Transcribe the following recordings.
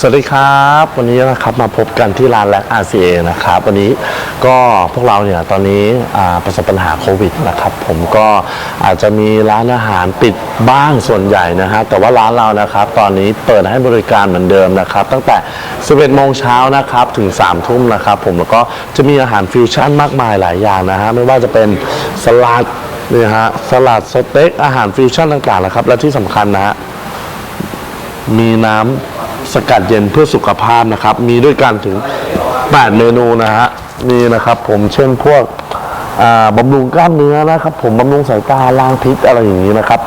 สวัสดีครับ วันนี้นะครับมาพบกันที่ร้านแลก RCA นะครับวันนี้ก็พวกเราเนี่ยตอนนี้ประสบปัญหาโควิดนะครับผมก็อาจจะมีร้านอาหารปิดบ้างส่วนใหญ่นะฮะแต่ว่าร้านเรานะครับตอนนี้เปิดให้บริการเหมือนเดิมนะครับตั้งแต่ 11 โมงเช้านะครับถึง 3 ทุ่มนะครับผมแล้วก็จะมีอาหารฟิวชั่นมากมายหลายอย่างนะฮะไม่ว่าจะเป็นสลัดนี่ฮะสลัดสเต็กอาหารฟิวชั่นต่างๆนะครับและที่สำคัญนะฮะมีน้ำ สกัดเย็นเพื่อสุขภาพนะครับ มีด้วยกันถึง 8 เมนูนะฮะนี่นะครับผมเช่นพวกบำรุงกล้ามเนื้อนะครับ ผมบำรุงสายตาล้างพิษอะไรอย่างนี้นะครับ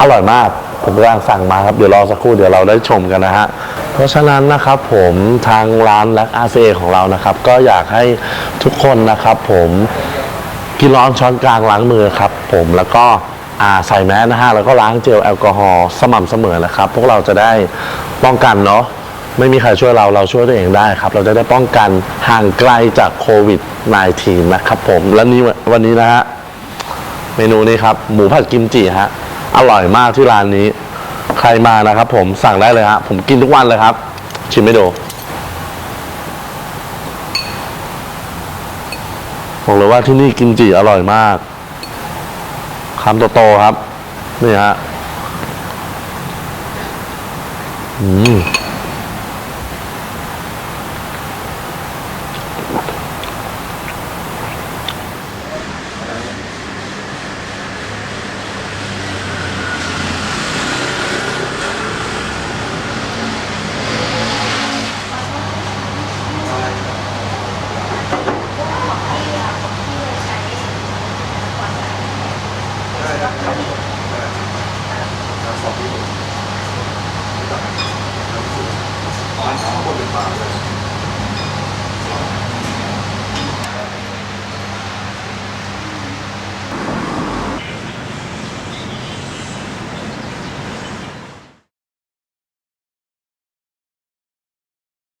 อร่อยมากผมกำลังสั่งมาครับ เดี๋ยวรอสักครู่เดี๋ยวเราได้ชมกันนะฮะเพราะฉะนั้นนะครับผมทางร้านและอาเซของเรานะครับ ก็อยากให้ทุกคนนะครับ ผมกินร้อนช้อนกลางล้างมือครับ ผมแล้วก็ใส่แมสนะฮะแล้วก็ล้างเจลแอลกอฮอล์สม่ำเสมอนะครับ พวกเราจะได้ ป้องกันเนาะไม่มีใครช่วยเราเราช่วยตัวเองได้ครับ เราจะได้ป้องกันห่างไกลจากโควิด -19 นะครับผมและนี้วันนี้นะฮะเมนูนี้ครับ หมูผัดกิมจิฮะอร่อยมากที่ร้านนี้ ใครมานะครับ ผมสั่งได้เลยฮะผมกินทุกวันเลยครับ ชิมไม่ดูบอกเลยว่าที่นี่กิมจิอร่อยมากคำโตๆครับ นี่ฮะ อื Anh đã có.